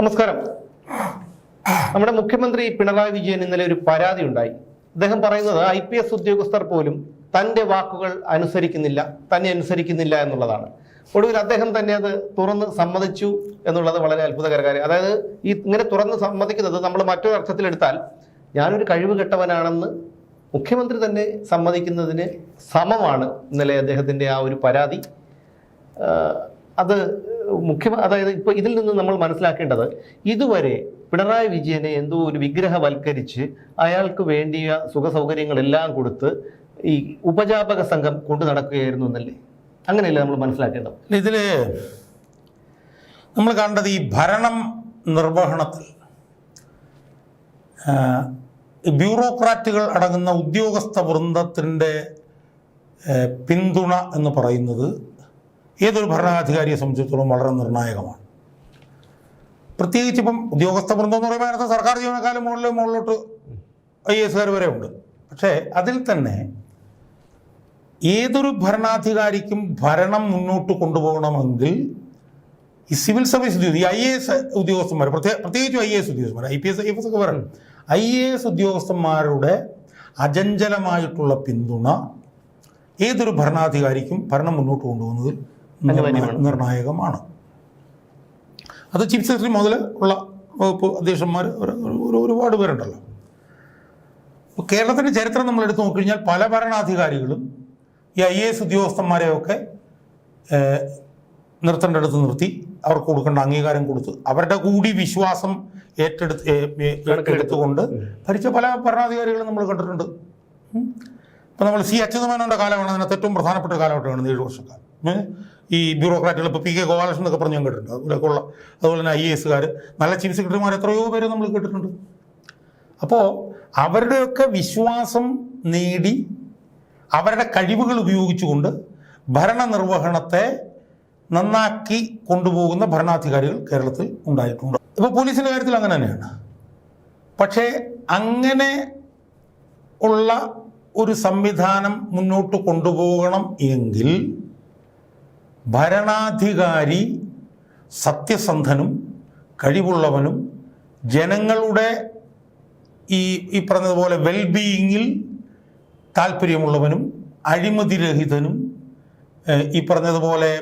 നമസ്കാരം. നമ്മുടെ മുഖ്യമന്ത്രി പിണറായി വിജയൻ ഇന്നലെ ഒരു പരാതി ഉണ്ടായി. അദ്ദേഹം പറയുന്നത് ഐ പി എസ് ഉദ്യോഗസ്ഥർ പോലും തന്റെ വാക്കുകൾ അനുസരിക്കുന്നില്ല തന്നെ അനുസരിക്കുന്നില്ല എന്നുള്ളതാണ്. ഒടുവിൽ അദ്ദേഹം തന്നെ അത് തുറന്ന് സമ്മതിച്ചു എന്നുള്ളത് വളരെ അത്ഭുതകരകാരി അതായത് ഈ ഇങ്ങനെ തുറന്ന് സമ്മതിക്കുന്നത് നമ്മൾ മറ്റൊരു അർത്ഥത്തിലെടുത്താൽ ഞാനൊരു കഴിവ് കെട്ടവനാണെന്ന് മുഖ്യമന്ത്രി തന്നെ സമ്മതിക്കുന്നതിന് സമമാണ് ഇന്നലെ അദ്ദേഹത്തിന്റെ ആ ഒരു പരാതി. അത് മുഖ്യ അതായത് ഇപ്പൊ ഇതിൽ നിന്ന് നമ്മൾ മനസ്സിലാക്കേണ്ടത് ഇതുവരെ പിണറായി വിജയനെ എന്തോ ഒരു വിഗ്രഹവൽക്കരിച്ച് അയാൾക്ക് വേണ്ടിയ സുഖ സൗകര്യങ്ങളെല്ലാം കൊടുത്ത് ഈ ഉപജാപക സംഘം കൊണ്ടു നടക്കുകയായിരുന്നു എന്നല്ലേ? അങ്ങനെയല്ലേ നമ്മൾ മനസ്സിലാക്കേണ്ടത്? ഇതിൽ നമ്മൾ കണ്ടത് ഈ ഭരണം നിർവഹണത്തിൽ ബ്യൂറോക്രാറ്റുകൾ അടങ്ങുന്ന ഉദ്യോഗസ്ഥ വൃന്ദത്തിന്റെ പിന്തുണ എന്ന് പറയുന്നത് ഏതൊരു ഭരണാധികാരിയെ സംബന്ധിച്ചിടത്തോളം വളരെ നിർണായകമാണ് പ്രത്യേകിച്ച് ഇപ്പം ഉദ്യോഗസ്ഥ വൃന്ദം എന്ന് പറയുമ്പോൾ അതിനകത്ത് സർക്കാർ ജീവനക്കാരും മുകളിൽ മുകളിലോട്ട് ഐ എസ് കാർ വരെ ഉണ്ട് പക്ഷേ അതിൽ തന്നെ ഏതൊരു ഭരണാധികാരിക്കും ഭരണം മുന്നോട്ട് കൊണ്ടുപോകണമെങ്കിൽ ഈ സിവിൽ സർവീസ് ഉദ്യോഗ ഈ ഐ എ എസ് ഉദ്യോഗസ്ഥന്മാർ പ്രത്യേക പ്രത്യേകിച്ചും ഐ എ എസ് ഉദ്യോഗസ്ഥന്മാർ I P S I F S ഒക്കെ പറയണം ഐ എ എസ് ഉദ്യോഗസ്ഥന്മാരുടെ അചഞ്ചലമായിട്ടുള്ള പിന്തുണ ഏതൊരു ഭരണാധികാരിക്കും ഭരണം മുന്നോട്ട് കൊണ്ടുപോകുന്നതിൽ. നിർണായകമാണ്. അത് ചീഫ് സെക്രട്ടറി മുതൽ ഉള്ള വകുപ്പ് അധ്യക്ഷന്മാർ ഒരു- ഒരു- ഒരുപാട് പേരുണ്ടല്ലോ. ഇപ്പോൾ കേരളത്തിന്റെ ചരിത്രം നമ്മൾ എടുത്തു നോക്കിക്കഴിഞ്ഞാൽ പല ഭരണാധികാരികളും ഈ ഐ എ എസ് ഉദ്യോഗസ്ഥന്മാരെയൊക്കെ നിർത്തേണ്ടടുത്ത് നിർത്തി. അവർക്ക് കൊടുക്കേണ്ട അംഗീകാരം കൊടുത്തു. അവരുടെ കൂടി വിശ്വാസം ഏറ്റെടുത്ത് ഏറ്റെടുത്തുകൊണ്ട് ഭരിച്ച പല ഭരണാധികാരികളും നമ്മൾ കണ്ടിട്ടുണ്ട്. ഇപ്പം നമ്മൾ സി. അച്യുതമേനോന്റെ കാലമാണ് അതിനകത്ത് ഏറ്റവും പ്രധാനപ്പെട്ട കാലഘട്ടമാണ് ഏഴ് വർഷക്കാലം? ഈ ബ്യൂറോക്രാറ്റുകൾ ഇപ്പോൾ പി കെ ഗോപാലകൃഷ്ണൻ എന്നൊക്കെ പറഞ്ഞ് കേട്ടിട്ടുണ്ട്. ഉള്ള അതുപോലെ തന്നെ ഐ എ എസുകാർ നല്ല ചീഫ് സെക്രട്ടറിമാർ എത്രയോ പേര് നമ്മൾ കേട്ടിട്ടുണ്ട്. അപ്പോൾ അവരുടെയൊക്കെ വിശ്വാസം നേടി അവരുടെ കഴിവുകൾ ഉപയോഗിച്ചുകൊണ്ട് ഭരണനിർവഹണത്തെ നന്നാക്കി കൊണ്ടുപോകുന്ന ഭരണാധികാരികൾ കേരളത്തിൽ ഉണ്ടായിട്ടുണ്ട്. ഇപ്പോൾ പോലീസിന്റെ കാര്യത്തിൽ അങ്ങനെ തന്നെയാണ്. പക്ഷേ അങ്ങനെ ഉള്ള ഒരു സംവിധാനം മുന്നോട്ട് കൊണ്ടുപോകണം എങ്കിൽ ഭരണാധികാരി സത്യസന്ധനും കഴിവുള്ളവനും ജനങ്ങളുടെ ഈ ഈ പറഞ്ഞതുപോലെ വെൽബീയിങ്ങിൽ താല്പര്യമുള്ളവനും അഴിമതിരഹിതനും ഈ പറഞ്ഞതുപോലെ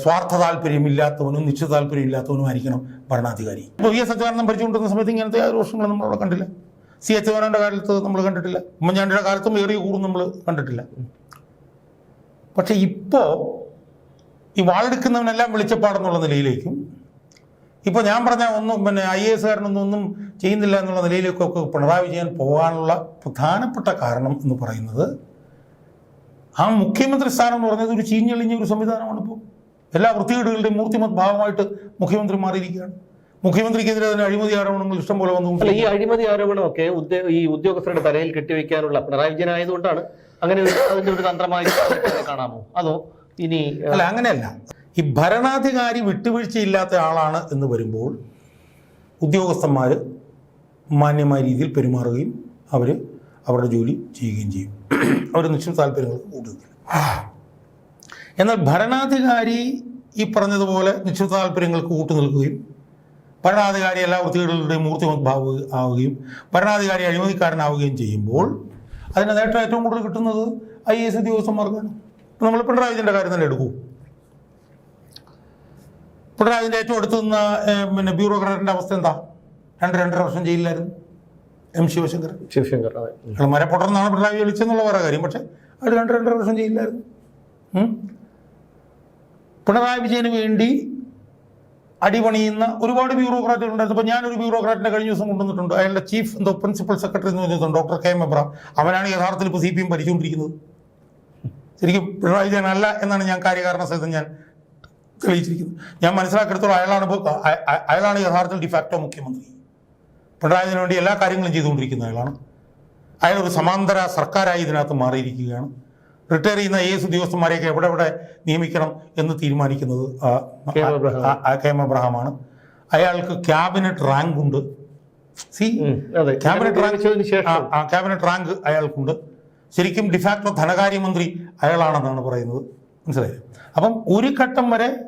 സ്വാർത്ഥ താല്പര്യമില്ലാത്തവനും നിശ്ചിത താല്പര്യമില്ലാത്തവനും ആയിരിക്കണം ഭരണാധികാരി. ഇപ്പോൾ വി എസ് അച്യുതാനന്ദൻ ഭരിച്ചുകൊണ്ടിരുന്ന സമയത്ത് ഇങ്ങനത്തെ ആഘോഷങ്ങൾ നമ്മൾ അവിടെ കണ്ടില്ല. സി അച്യുതാനന്ദന്റെ കാലത്ത് നമ്മൾ കണ്ടിട്ടില്ല. ഉമ്മൻചാണ്ടിയുടെ കാലത്തും ഏറിയ കൂടും നമ്മൾ കണ്ടിട്ടില്ല. പക്ഷേ ഇപ്പോൾ ഈ വാളെടുക്കുന്നവനെല്ലാം വെളിച്ചപ്പാടെന്നുള്ള നിലയിലേക്കും. ഇപ്പോൾ ഞാൻ പറഞ്ഞ ഒന്നും പിന്നെ ഐ എ എസുകാരനൊന്നും ഒന്നും ചെയ്യുന്നില്ല എന്നുള്ള നിലയിലേക്കൊക്കെ പിണറായി വിജയൻ പോകാനുള്ള പ്രധാനപ്പെട്ട കാരണം എന്ന് പറയുന്നത് ആ മുഖ്യമന്ത്രി സ്ഥാനം എന്ന് പറയുന്നത് ഒരു ചീഞ്ഞളിഞ്ഞ ഒരു സംവിധാനമാണ് ഇപ്പോൾ എല്ലാ വൃത്തികേടുകളുടെയും മൂർത്തിമത് ഭാവമായിട്ട് മുഖ്യമന്ത്രി മാറിയിരിക്കുകയാണ്. മുഖ്യമന്ത്രിക്കെതിരെ തന്നെ അഴിമതി ആരോപണങ്ങൾ ഇഷ്ടംപോലെ വന്നു ഈ അഴിമതി ആരോപണമൊക്കെ ഈ ഉദ്യോഗസ്ഥരുടെ തലയിൽ കെട്ടിവെക്കാനുള്ള പിണറായി വിജയൻ ആയതുകൊണ്ടാണ് അങ്ങനെ അതിന്റെ ഒരു തന്ത്രമായി കാണാമോ? അതോ ഇനി അല്ല അങ്ങനെയല്ല. ഈ ഭരണാധികാരി വിട്ടുവീഴ്ചയില്ലാത്ത ആളാണ് എന്ന് വരുമ്പോൾ ഉദ്യോഗസ്ഥന്മാർ മാന്യമായ രീതിയിൽ പെരുമാറുകയും അവർ അവരുടെ ജോലി ചെയ്യുകയും ചെയ്യും. അവർ നിശ്ചിത താല്പര്യങ്ങൾക്ക് കൂട്ടുന്നില്ല എന്നാൽ ഭരണാധികാരി ഈ പറഞ്ഞതുപോലെ നിശ്ചിത താല്പര്യങ്ങൾക്ക് കൂട്ടു നിൽക്കുകയും ഭരണാധികാരി എല്ലാ വൃത്തികളുടെയും മൂർത്തിമദ്ഭാവ ആവുകയും ഭരണാധികാരി അഴിമതിക്കാരനാവുകയും ചെയ്യുമ്പോൾ അതിന് നേട്ടം ഏറ്റവും കൂടുതൽ കിട്ടുന്നത് ഐ എസ് ഉദ്യോഗസ്ഥന്മാർക്കാണ്. ഇപ്പം നമ്മൾ പിണറായി വിജയന്റെ കാര്യം തന്നെ എടുക്കൂ. പിണറായി വിജയന്റെ ഏറ്റവും അടുത്തു നിന്ന് പിന്നെ ബ്യൂറോക്രാറ്റിന്റെ അവസ്ഥ എന്താ? രണ്ട് രണ്ടര വർഷം ജയിലിലായിരുന്നു. എം ശിവശങ്കർ. ശിവശങ്കർ. അയാൾ മരപ്പൊട്ടർന്നാണ് പിണറായി വിളിച്ചെന്നുള്ള വേറെ കാര്യം. പക്ഷേ അയാൾ രണ്ട് രണ്ടര വർഷം ജയിലിലായിരുന്നു. പിണറായി വിജയന് വേണ്ടി അടിപണിയുന്ന ഒരുപാട് ബ്യൂറോക്രാറ്റുകൾ ഉണ്ടായിരുന്നു ഇപ്പോൾ ഞാനൊരു ബ്യൂറോക്രാറ്റിനെ കഴിഞ്ഞ ദിവസം കൊണ്ടുവന്നിട്ടുണ്ട്. അയാളുടെ ചീഫ് എന്തോ പ്രിൻസിപ്പൽ സെക്രട്ടറി എന്ന് പറഞ്ഞിട്ടുണ്ട്. ഡോക്ടർ കെ എം എബ്ര അവനാണ് യഥാർത്ഥത്തിൽ ഇപ്പോൾ സി പി എം ഭരിച്ചുകൊണ്ടിരിക്കുന്നത്. ശരിക്കും പിണറായി വിജയൻ അല്ല എന്നാണ് ഞാൻ കാര്യകാരണ സഹിതം ഞാൻ തെളിയിച്ചിരിക്കുന്നത്. ഞാൻ മനസ്സിലാക്കിയെടുത്തോളം അയാളാണ് അയാളാണ് യഥാർത്ഥത്തിൽ ഡിഫാക്ടോ മുഖ്യമന്ത്രി. പിണറായി വിജയന് വേണ്ടി എല്ലാ കാര്യങ്ങളും ചെയ്തുകൊണ്ടിരിക്കുന്ന അയാളാണ്. അയാൾ ഒരു സമാന്തര സർക്കാരായി ഇതിനകത്ത് മാറിയിരിക്കുകയാണ്. റിട്ടയർ ചെയ്യുന്ന ഐ എസ് ഉദ്യോഗസ്ഥന്മാരെയൊക്കെ എവിടെ എവിടെ നിയമിക്കണം എന്ന് തീരുമാനിക്കുന്നത് കെ എം അബ്രഹാമാണ് എം അയാൾക്ക് ക്യാബിനറ്റ് റാങ്ക് ഉണ്ട്. C cabinet rank cabinet rank അയാൾക്കുണ്ട്. ശരിക്കും ഡിഫാക്ടോ ധനകാര്യമന്ത്രി അയാളാണെന്നാണ് പറയുന്നത്. മനസ്സിലായോ? അപ്പം ഒരു ഘട്ടം വരെ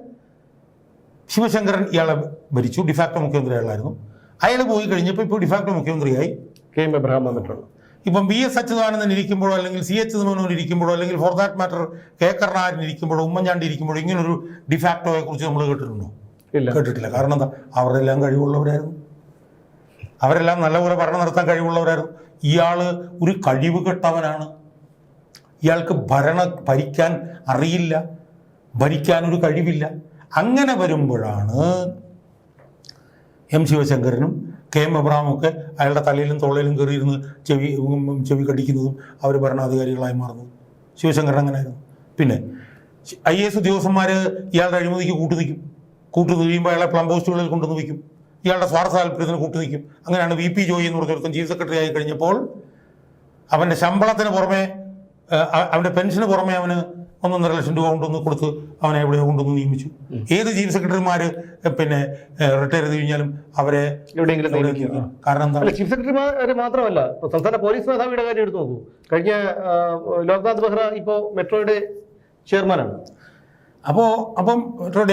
ശിവശങ്കരൻ ഇയാളെ ഭരിച്ചു. ഡിഫാക്ടോ മുഖ്യമന്ത്രി അയാളായിരുന്നു. അയാൾ പോയി കഴിഞ്ഞപ്പോൾ ഇപ്പോൾ ഡിഫാക്ടോ മുഖ്യമന്ത്രിയായി. കെ എം എബ്രഹാം വന്നിട്ടുള്ളു. ഇപ്പം വി എസ് അച്യുതാനന്ദൻ ഇരിക്കുമ്പോഴോ അല്ലെങ്കിൽ സി എച്ച് മേനോൻ ഇരിക്കുമ്പോഴോ അല്ലെങ്കിൽ for that matter K Karunakaran ഇരിക്കുമ്പോഴോ Oommen Chandy ഇരിക്കുമ്പോഴോ ഇങ്ങനൊരു ഡിഫാക്ടോയെ കുറിച്ച് നമ്മൾ കേട്ടിട്ടുണ്ടോ? ഇല്ല. കേട്ടിട്ടില്ല. കാരണം എന്താ? അവരെല്ലാം കഴിവുള്ളവരായിരുന്നു. അവരെല്ലാം നല്ലപോലെ ഭരണം നടത്താൻ കഴിവുള്ളവരായിരുന്നു. ഇയാൾ ഒരു കഴിവ് കെട്ടവനാണ്. ഇയാൾക്ക് ഭരണ ഭരിക്കാൻ അറിയില്ല. ഭരിക്കാൻ ഒരു കഴിവില്ല. അങ്ങനെ വരുമ്പോഴാണ് എം ശിവശങ്കരനും കെ എം എബ്രഹാമും ഒക്കെ അയാളുടെ തലയിലും തൊള്ളയിലും കയറിയിരുന്ന് ചെവി ചെവി കടിക്കുന്നതും അവർ ഭരണാധികാരികളായി മാറുന്നു ശിവശങ്കരൻ അങ്ങനെയായിരുന്നു പിന്നെ ഐ എസ് ഉദ്യോഗസ്ഥന്മാർ ഇയാളുടെ അഴിമതിക്ക് കൂട്ടു നിൽക്കും കൂട്ടു കഴിയുമ്പോൾ അയാളെ പ്ലം പോസ്റ്റുകളിൽ കൊണ്ടുവന്ന് വയ്ക്കും. ഇയാളുടെ സ്വാർത്ഥ താല്പര്യത്തിന് കൂട്ടുനിൽക്കും അങ്ങനെയാണ് വി പി ജോയി എന്ന് പറഞ്ഞൊരുത്തൻ ചീഫ് സെക്രട്ടറി ആയി കഴിഞ്ഞപ്പോൾ അവന്റെ ശമ്പളത്തിന് പുറമെ അവന്റെ പെൻഷന് പുറമെ അവന് ഒന്നൊന്നര ലക്ഷം രൂപ കൊണ്ടുവന്ന് കൊടുത്ത് അവനെ എവിടെയോ കൊണ്ടുവന്ന് നിയമിച്ചു. ഏത് ചീഫ് സെക്രട്ടറിമാർ പിന്നെ റിട്ടയർ ചെയ്ത് കഴിഞ്ഞാലും അവരെ എവിടെ. കാരണം എന്താ ചീഫ് സെക്രട്ടറിമാര് മാത്രമല്ല സംസ്ഥാന പോലീസ് മേധാവിയുടെ കാര്യം എടുത്തു നോക്കൂ. കഴിഞ്ഞ ലോക്നാഥ് ബെഹ്റ ഇപ്പോ മെട്രോയുടെ ചെയർമാനാണ്. അപ്പോ അപ്പം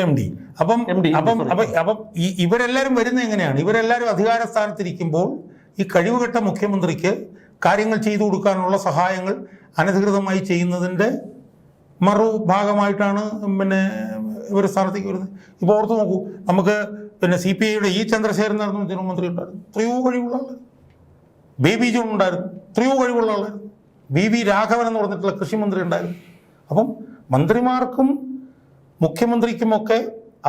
എം ഡി അപ്പം അപ്പം. അപ്പം ഇവരെല്ലാവരും വരുന്നത് എങ്ങനെയാണ്? ഇവരെല്ലാവരും അധികാര സ്ഥാനത്തിരിക്കുമ്പോൾ ഈ കഴിവുകെട്ട മുഖ്യമന്ത്രിക്ക് കാര്യങ്ങൾ ചെയ്തു കൊടുക്കാനുള്ള സഹായങ്ങൾ അനധികൃതമായി ചെയ്യുന്നതിന്റെ മറുഭാഗമായിട്ടാണ് പിന്നെ ഇവർ സ്ഥാനത്തേക്ക് വരുന്നത്. ഇപ്പോൾ ഓർത്ത് നോക്കൂ നമുക്ക് പിന്നെ സി പി ഐയുടെ ഇ ചന്ദ്രശേഖരൻ നടന്ന ജനമന്ത്രി ഉണ്ടായിരുന്നു. എത്രയോ കഴിവുള്ള ആളായിരുന്നു ബേബി ജോൺ ഉണ്ടായിരുന്നു. എത്രയോ കഴിവുള്ള ആളായിരുന്നു ബി വി രാഘവൻ എന്ന് പറഞ്ഞിട്ടുള്ള കൃഷിമന്ത്രി ഉണ്ടായിരുന്നു. അപ്പം മന്ത്രിമാർക്കും മുഖ്യമന്ത്രിക്കുമൊക്കെ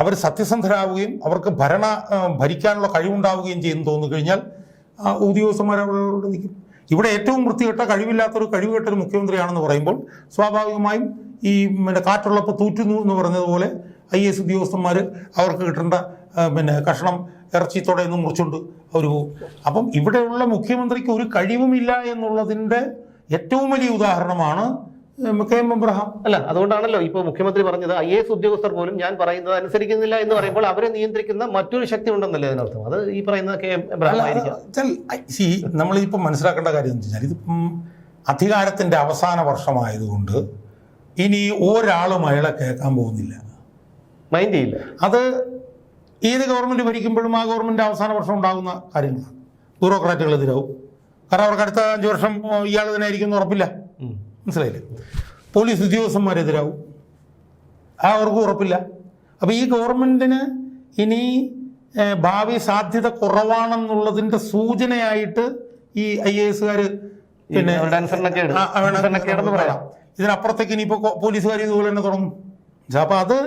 അവർ സത്യസന്ധരാകുകയും അവർക്ക് ഭരണ ഭരിക്കാനുള്ള കഴിവുണ്ടാവുകയും ചെയ്യുന്നു തോന്നി കഴിഞ്ഞാൽ ആ ഉദ്യോഗസ്ഥന്മാർ നിൽക്കും. ഇവിടെ ഏറ്റവും വൃത്തികെട്ട കഴിവില്ലാത്തൊരു കഴിവുകെട്ടൊരു മുഖ്യമന്ത്രിയാണെന്ന് പറയുമ്പോൾ സ്വാഭാവികമായും ഈ പിന്നെ കാറ്റുള്ളപ്പോൾ തൂറ്റുന്നു എന്ന് പറഞ്ഞതുപോലെ ഐ എസ് ഉദ്യോഗസ്ഥന്മാർ അവർക്ക് കിട്ടേണ്ട പിന്നെ കഷണം ഇറച്ചിത്തോടെ നിന്ന് മുറിച്ചുകൊണ്ട് അവർ പോകും. അപ്പം ഇവിടെയുള്ള മുഖ്യമന്ത്രിക്ക് ഒരു കഴിവുമില്ല എന്നുള്ളതിന്റെ ഏറ്റവും വലിയ ഉദാഹരണമാണ് കെ എം എബ്രഹാം അല്ല അതുകൊണ്ടാണല്ലോ ഇപ്പൊ മുഖ്യമന്ത്രി പറഞ്ഞത് ഐ എസ് ഉദ്യോഗസ്ഥർ പോലും ഞാൻ പറയുന്നത് അനുസരിക്കുന്നില്ല എന്ന് പറയുമ്പോൾ അവരെ നിയന്ത്രിക്കുന്ന മറ്റൊരു ശക്തി ഉണ്ടെന്നല്ലേ അതിനർത്ഥം? അത് ഈ പറയുന്ന കെ എം എബ്രഹാം ആയിരിക്കാം സി നമ്മളിപ്പം മനസ്സിലാക്കേണ്ട കാര്യം എന്ന് വെച്ചാൽ ഇതിപ്പം അധികാരത്തിന്റെ അവസാന വർഷമായതുകൊണ്ട് ഇനി ഒരാളും അയാളെ കേൾക്കാൻ പോകുന്നില്ല. മൈൻഡ് ചെയ്യില്ല. അത് ഏത് ഗവൺമെന്റ് ഭരിക്കുമ്പോഴും ആ ഗവൺമെന്റ് അവസാന വർഷം ഉണ്ടാകുന്ന കാര്യങ്ങളാണ്. ബ്യൂറോക്രാറ്റുകൾ എതിരാവും കാരണം അവർക്ക് അടുത്ത അഞ്ച് വർഷം ഇയാൾ തന്നെ ആയിരിക്കും എന്ന് ഉറപ്പില്ല. മനസ്സിലായില്ലേ? പോലീസ് ഉദ്യോഗസ്ഥന്മാരെതിരാവും. ആ അവർക്ക് ഉറപ്പില്ല. അപ്പോൾ ഈ ഗവൺമെന്റിന് ഇനി ഭാവി സാധ്യത കുറവാണെന്നുള്ളതിന്റെ സൂചനയായിട്ട് ഈ ഐ എ എസുകാർ പിന്നെ പറയാം. ഇതിനപ്പുറത്തേക്ക് ഇനിയിപ്പോൾ പോലീസുകാർ ഇതുപോലെ തന്നെ തുടങ്ങും. അപ്പോൾ അത്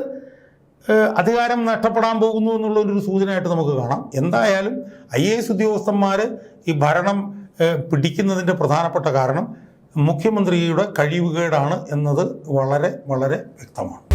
അധികാരം നഷ്ടപ്പെടാൻ പോകുന്നു എന്നുള്ള ഒരു സൂചനയായിട്ട് നമുക്ക് കാണാം. എന്തായാലും ഐ എ എസ് ഉദ്യോഗസ്ഥന്മാർ ഈ ഭരണം പിടിക്കുന്നതിന്റെ പ്രധാനപ്പെട്ട കാരണം മുഖ്യമന്ത്രിയുടെ കഴിവുകേടാണ് എന്നത് വളരെ വളരെ വ്യക്തമാണ്.